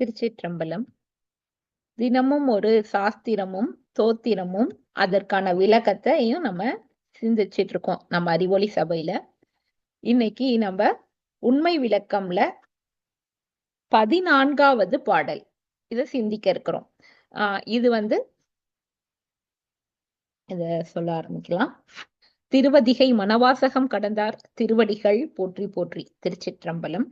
திருச்சிற்றம்பலம். தினமும் ஒரு சாஸ்திரமும் தோத்திரமும் அதற்கான விளக்கத்தையும் நம்ம சிந்திச்சிட்டு இருக்கோம் நம்ம அறிவொளி சபையில. இன்னைக்கு நம்ம உண்மை விளக்கம்ல பதினான்காவது பாடல். இத சிந்திக்க இருக்கிறோம். ஆஹ் இது வந்து இத சொல்ல ஆரம்பிக்கலாம். திருவதிகை மணவாசகம் கடந்தார் திருவடிகள் போற்றி போற்றி திருச்சிற்றம்பலம்.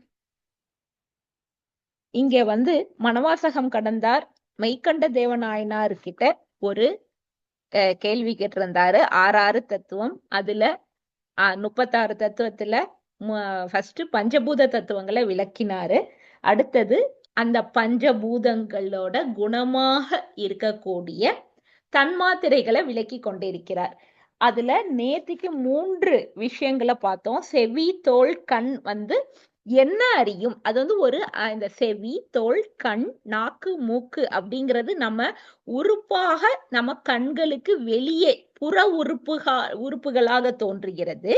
இங்க வந்து மணவாசகம் கடந்தார் மெய்கண்ட தேவநாயனார் கிட்ட ஒரு அஹ், கேள்வி கேட்டிருந்தாரு. ஆறாறு தத்துவம். அதுல அஹ், முப்பத்தாறு தத்துவத்துல ஃபர்ஸ்ட் பஞ்சபூத தத்துவங்களை விளக்கினாரு. அடுத்தது அந்த பஞ்சபூதங்களோட குணமாக இருக்கக்கூடிய தன்மாத்திரைகளை விளக்கி கொண்டிருக்கிறார். அதுல நேத்திக்கு மூன்று விஷயங்களை பார்த்தோம். செவி தோல் கண் வந்து என்ன அறியும்? அது வந்து ஒரு இந்த செவி தோல் கண் நாக்கு மூக்கு அப்படிங்கிறது நம்ம உறுப்பாக நம்ம கண்களுக்கு வெளியே புற உறுப்புகா உறுப்புகளாக தோன்றுகிறது.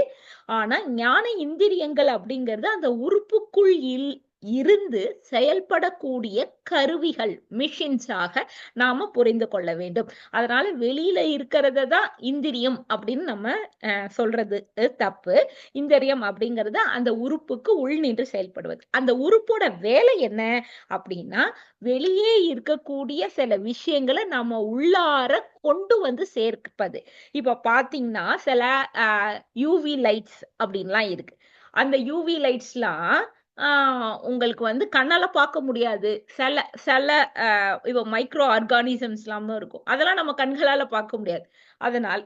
ஆனா ஞான இந்திரியங்கள் அப்படிங்கிறது அந்த உறுப்புக்குள் இல் இருந்து செயல்படக்கூடிய கருவிகள் மிஷின்ஸாக நாம புரிந்து கொள்ள வேண்டும். அதனால வெளியில இருக்கிறத தான் இந்திரியம் அப்படின்னு நம்ம அஹ், சொல்றது தப்பு. இந்திரியம் அப்படிங்கிறது அந்த உறுப்புக்கு உள் நின்று செயல்படுவது. அந்த உறுப்போட வேலை என்ன அப்படின்னா வெளியே இருக்கக்கூடிய சில விஷயங்களை நம்ம உள்ளார கொண்டு வந்து சேர்ப்பது. இப்ப பாத்தீங்கன்னா சில யூவி லைட்ஸ் அப்படின்லாம் இருக்கு. அந்த யூவி லைட்ஸ்லாம் உங்களுக்கு வந்து கண்ணால பார்க்க முடியாது. சில சில ஆஹ் இப்போ மைக்ரோ ஆர்கானிசம்ஸ் எல்லாம் இருக்கும். அதெல்லாம் நம்ம கண்களால பார்க்க முடியாது. அதனால்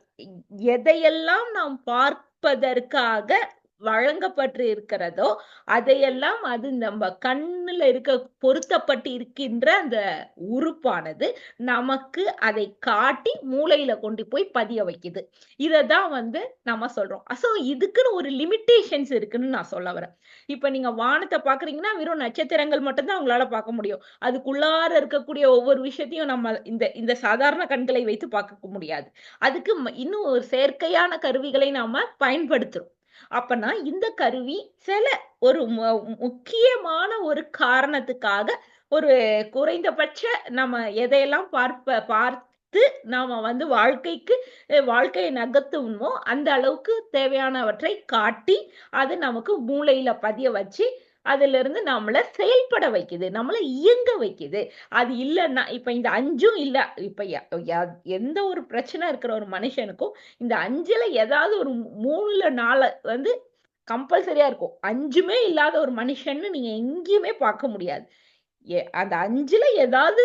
எதையெல்லாம் நாம் பார்ப்பதற்காக வழங்கப்பட்டு இருக்கிறதோ அதையெல்லாம் அது நம்ம கண்ணுல இருக்க பொருத்தப்பட்டு இருக்கின்ற அந்த உறுப்பானது நமக்கு அதை காட்டி மூளையில கொண்டு போய் பதிய வைக்குது. இததான் வந்து நம்ம சொல்றோம். சோ இதுக்குன்னு ஒரு லிமிட்டேஷன்ஸ் இருக்குன்னு நான் சொல்ல வரேன். இப்ப நீங்க வானத்தை பாக்குறீங்கன்னா வெறும் நட்சத்திரங்கள் மட்டும்தான் உங்களால பார்க்க முடியும். அதுக்குள்ளார இருக்கக்கூடிய ஒவ்வொரு விஷயத்தையும் நம்ம இந்த இந்த சாதாரண கண்களை வைத்து பார்க்க முடியாது. அதுக்கு இன்னும் ஒரு செயற்கையான கருவிகளை நாம பயன்படுத்துறோம். அப்பனா இந்த கருவி சில ஒரு முக்கியமான ஒரு காரணத்துக்காக ஒரு குறைந்தபட்ச நம்ம எதையெல்லாம் பார்ப்ப பார்த்து நாம வந்து வாழ்க்கைக்கு வாழ்க்கையை நகர்த்துவோமோ அந்த அளவுக்கு தேவையானவற்றை காட்டி அது நமக்கு மூளையில பதிய வச்சு அதுல இருந்து நம்மள செயல்பட வைக்குது நம்மள இயங்க வைக்குது. அது இல்லைன்னா இப்ப இந்த அஞ்சும் இல்ல இப்ப எந்த ஒரு பிரச்சனை இருக்கிற ஒரு மனுஷனுக்கும் இந்த அஞ்சுல ஏதாவது ஒரு மூணுல நாலு வந்து கம்பல்சரியா இருக்கும். அஞ்சுமே இல்லாத ஒரு மனுஷன்னு நீங்க எங்கேயுமே பார்க்க முடியாது. எ- அந்த அஞ்சுல ஏதாவது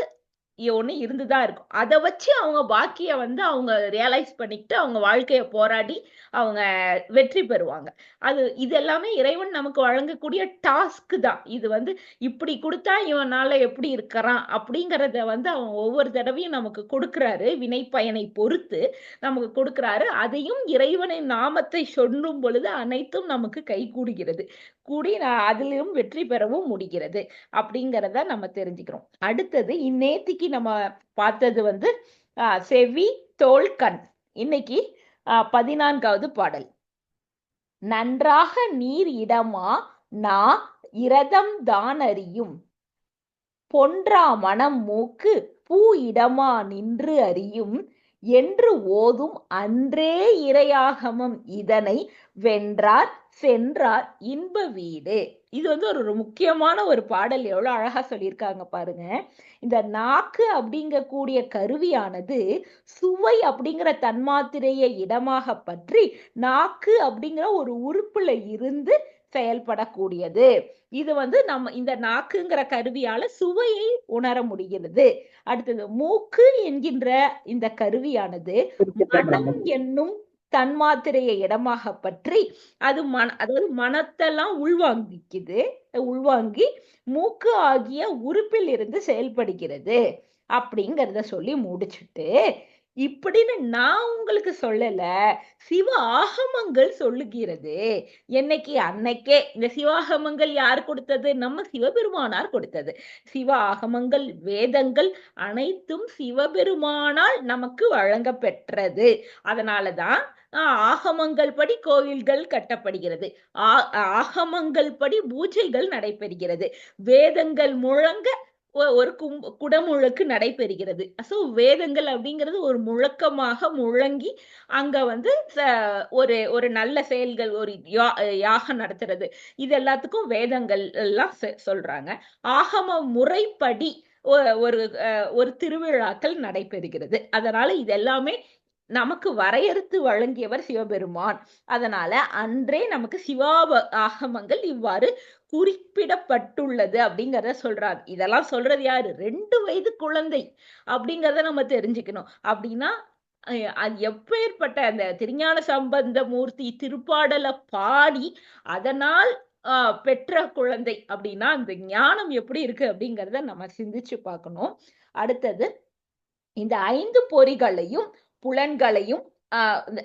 ஒன்று இருந்து இருந்துதான் இருக்கும். அதை வச்சு அவங்க பாக்கிய வந்து அவங்க ரியலைஸ் பண்ணிக்கிட்டு அவங்க வாழ்க்கையை போராடி அவங்க வெற்றி பெறுவாங்க. அது இது எல்லாமே இறைவன் நமக்கு வழங்கக்கூடிய டாஸ்க் தான். இது வந்து இப்படி கொடுத்தா இவனால எப்படி இருக்கிறான் அப்படிங்கிறத வந்து அவன் ஒவ்வொரு தடவையும் நமக்கு கொடுக்குறாரு. வினை பயனை பொறுத்து நமக்கு கொடுக்குறாரு. அதையும் இறைவனின் நாமத்தை சொல்லும் பொழுது அனைத்தும் நமக்கு கை கூடுகிறது. கூடி நான் அதிலும் வெற்றி பெறவும் முடிகிறது அப்படிங்கிறத நம்ம தெரிஞ்சுக்கிறோம். அடுத்தது இந்நேத்திக்கு நம்ம பார்த்தது வந்து செவி தோல் கண். இன்னைக்கு பதினான்காவது பாடல். நன்றாக நீர் இடமா நா இரதம் தான் அறியும் பொன்றா மனம் மூக்கு பூ இடமா நின்று அறியும். என்று ஓதும் அன்றே இறையாகமம் இதனை வென்றார் சென்றார் இன்ப வீடு. இது வந்து ஒரு ஒரு முக்கியமான ஒரு பாடல். எவ்வளவு அழகா சொல்லியிருக்காங்க பாருங்க. இந்த நாக்கு அப்படிங்கக்கூடிய கருவியானது சுவை அப்படிங்கிற தன்மாத்திரையை இடமாக பற்றி நாக்கு அப்படிங்கிற ஒரு உறுப்புல இருந்து செயல்படக்கூடியது. இது வந்து நம்ம இந்த நாக்குங்கிற கருவியால சுவையை உணர முடிகிறது. அடுத்தது மூக்கு என்கின்ற இந்த கருவியானது மனம் என்னும் தன்மாத்திரையை இடமாக பற்றி அது மன அதாவது மனத்தெல்லாம் உள்வாங்கிக்குது உள்வாங்கி மூக்கு ஆகிய உறுப்பில் இருந்து செயல்படுகிறது அப்படிங்கிறத சொல்லி முடிச்சுட்டு இப்படின்னு நான் உங்களுக்கு சொல்லல. சிவ ஆகமங்கள் சொல்லுகிறது. என்னைக்கு? அன்னைக்கே. இந்த சிவாகமங்கள் யார் கொடுத்தது? நம்ம சிவபெருமானார் கொடுத்தது. சிவ ஆகமங்கள் வேதங்கள் அனைத்தும் சிவபெருமானால் நமக்கு வழங்க பெற்றது அதனாலதான் ஆஹ் ஆகமங்கள் படி கோயில்கள் கட்டப்படுகிறது. ஆ- ஆகமங்கள் படி பூஜைகள் நடைபெறுகிறது. வேதங்கள் முழங்க ஒரு கும் குடமுழுக்கு நடைபெறுகிறது. ஸோ வேதங்கள் அப்படிங்கிறது ஒரு முழக்கமாக முழங்கி அங்க வந்து ச- ஒரு ஒரு நல்ல செயல்கள் ஒரு யா யாகம் நடத்துறது. இது எல்லாத்துக்கும் வேதங்கள் எல்லாம் செ- சொல்றாங்க. ஆகம முறைப்படி ஒ- ஒரு அஹ், ஒரு திருவிழாக்கள் நடைபெறுகிறது. அதனால இது எல்லாமே நமக்கு வரையறுத்து வழங்கியவர் சிவபெருமான். அதனால அன்றே நமக்கு சிவாப ஆகமங்கள் இவ்வாறு குறிப்பிடப்பட்டுள்ளது அப்படிங்கிறத சொல்றாரு இதெல்லாம் சொல்றது யாரு? ரெண்டு வயது குழந்தை அப்படிங்கிறத நம்ம தெரிஞ்சுக்கணும். அப்படின்னா அஹ், அது எப்பேற்பட்ட அந்த திருஞான சம்பந்த மூர்த்தி திருப்பாடலை பாடி அதனால் ஆஹ், பெற்ற குழந்தை அப்படின்னா அந்த ஞானம் எப்படி இருக்கு அப்படிங்கிறத நம்ம சிந்திச்சு பார்க்கணும். அடுத்தது இந்த ஐந்து பொறிகளையும் புலன்களையும்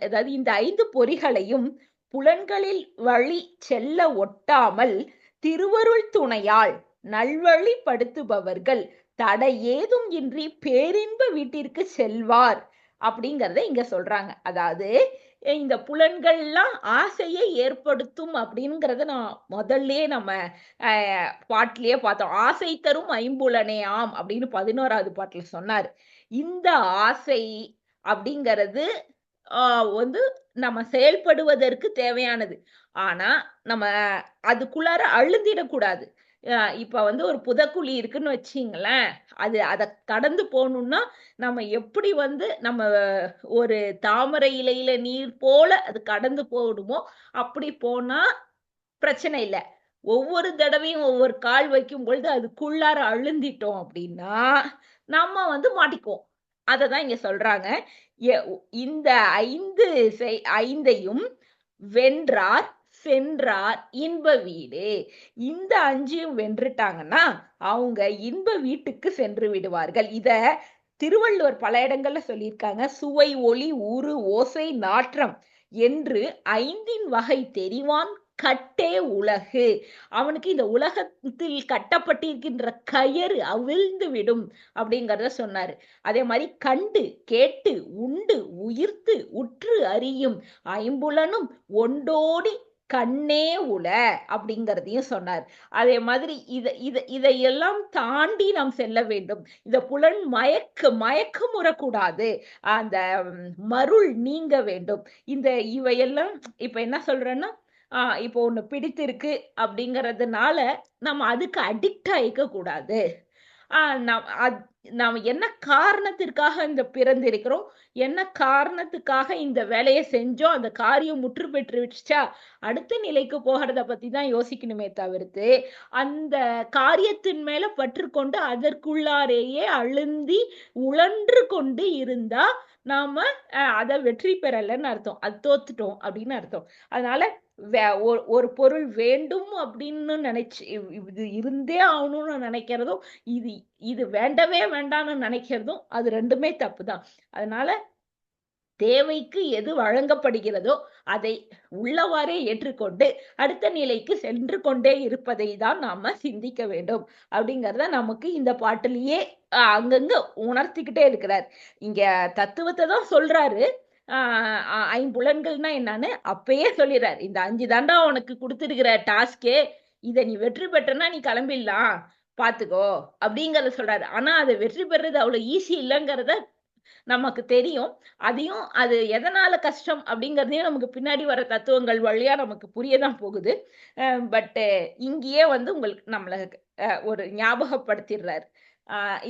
அதாவது இந்த ஐந்து பொறிகளையும் புலன்களில் வழி செல்ல ஒட்டாமல் திருவருள் துணையால் நல்வழிப்படுத்துபவர்கள் தடை ஏதும் இன்றி பேரின்ப வீட்டிற்கு செல்வார் அப்படிங்கிறத இங்க சொல்றாங்க. அதாவது இந்த புலன்கள்லாம் ஆசையை ஏற்படுத்தும் அப்படிங்கிறத நான் முதல்லயே நம்ம பாட்டிலேயே பார்த்தோம். ஆசை தரும் ஐம்புலனே ஆம் அப்படின்னு பதினோராவது பாட்டுல சொன்னார். இந்த ஆசை அப்படிங்கிறது வந்து நம்ம செயல்படுவதற்கு தேவையானது. ஆனா நம்ம அதுக்குள்ளார அழுந்திடக்கூடாது. இப்ப வந்து ஒரு புதக்குழி இருக்குன்னு வச்சிங்களேன் அது அதை கடந்து போகணும்னா நம்ம எப்படி வந்து நம்ம ஒரு தாமரை இலையில நீர் போல அது கடந்து போகணுமோ அப்படி போனா பிரச்சனை இல்லை. ஒவ்வொரு தடவையும் ஒவ்வொரு கால் வைக்கும் பொழுது அதுக்குள்ளார அழுந்திட்டோம் அப்படின்னா நம்ம வந்து மாட்டிக்குவோம். அதை தான் இங்க சொல்றாங்க. எ- இந்த ஐந்து ஐந்தையும் வென்றார் சென்றார் இன்ப வீடு. இந்த அஞ்சையும் வென்றுட்டாங்கன்னா அவங்க இன்ப வீட்டுக்கு சென்று விடுவார்கள். இத திருவள்ளுவர் பல இடங்கள்ல சொல்லியிருக்காங்க. சுவை ஒளி ஊறு ஓசை நாற்றம் என்று ஐந்தின் வகை தெரிவான் கட்டே உலகு. அவனுக்கு இந்த உலகத்தில் கட்டப்பட்டிருக்கின்ற கயறு அவிழ்ந்து விடும் அப்படிங்கிறத சொன்னாரு. அதே மாதிரி கண்டு கேட்டு உண்டு உயிர்த்து உற்று அறியும் ஐம்புலனும் ஒண்டோடி கண்ணே உல அப்படிங்கிறதையும் சொன்னார். அதே மாதிரி இதை இதை இதையெல்லாம் தாண்டி நாம் செல்ல வேண்டும். இந்த புலன் மயக்க உறக்கூடாது அந்த மருள் நீங்க வேண்டும். இந்த இவையெல்லாம் இப்ப என்ன சொல்றேன்னா ஆஹ் இப்போ ஒண்ணு பிடித்திருக்கு அப்படிங்கறதுனால நம்ம அதுக்கு அடிக்ட் ஆயிக்க கூடாது ஆஹ் நாம் அத்- நாம் என்ன காரணத்திற்காக இந்த பிறந்திருக்கிறோம்? என்ன காரணத்துக்காக இந்த வேலையை செஞ்சோம்? அந்த காரியம் முற்று பெற்று விட்டுச்சா அடுத்த நிலைக்கு போகிறத பத்தி தான் யோசிக்கணுமே தவிர்த்து அந்த காரியத்தின் மேல பற்று கொண்டு அதற்குள்ளாரேயே அழுந்தி உழன்று கொண்டு இருந்தா நாம அதை வெற்றி பெறலைன்னு அர்த்தம். அது தோத்துட்டோம் அப்படின்னு அர்த்தம். அதனால ஒரு- ஒரு பொருள் வேண்டும் அப்படின்னு நினைச்சு இது இருந்தே ஆகணும்னு நினைக்கிறதும் இது இது வேண்டவே வேண்டாம்னு நினைக்கிறதும் அது ரெண்டுமே தப்பு தான் அதனால தேவைக்கு எது வழங்கப்படுகிறதோ அதை உள்ளவாறே ஏற்றுக்கொண்டு அடுத்த நிலைக்கு சென்று கொண்டே இருப்பதை தான் நாம சிந்திக்க வேண்டும். அப்படிங்கறத நமக்கு இந்த பாட்டிலேயே அஹ், அங்கங்க உணர்த்திக்கிட்டே இருக்கிறார். இங்க தத்துவத்தை தான் சொல்றாரு. ஆஹ் ஐம்புலன்கள்னா என்னன்னு அப்பயே சொல்லிடுறார். இந்த அஞ்சு தாண்டா உனக்கு கொடுத்துருக்கிற டாஸ்கே இதை நீ வெற்றி பெற்றனா நீ கிளம்பிடலாம் பாத்துக்கோ அப்படிங்கறத சொல்றாரு. ஆனா அதை வெற்றி பெறது அவ்வளவு ஈஸி இல்லைங்கிறத நமக்கு தெரியும். அதையும் அது எதனால கஷ்டம் அப்படிங்கிறதையும் நமக்கு பின்னாடி வர தத்துவங்கள் வழியா நமக்கு புரியதான் போகுது. பட்டு இங்கேயே வந்து உங்களுக்கு நம்மள ஒரு ஞாபகப்படுத்திடுறாரு.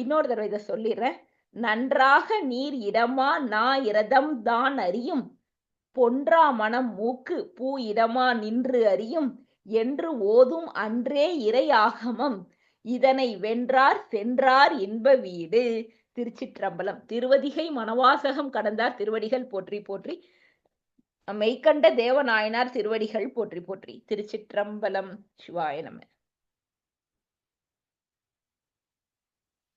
இன்னொரு தடவை இதை சொல்லிடுறேன். நன்றாக நீர் இடமா நா இரதம் தான் அறியும். பொன்றா மனம் மூக்கு பூ இடமா நின்று அறியும். என்று ஓதும் அன்றே இறை ஆகமம். இதனை வென்றார் சென்றார் இன்ப வீடு. திருச்சிற்றம்பலம். திருவதிகை மனவாசகம் கடந்தார் திருவடிகள் போற்றி போற்றி. மெய்கண்ட தேவநாயனார் திருவடிகள் போற்றி போற்றி. திருச்சிற்றம்பலம். சிவாய நம.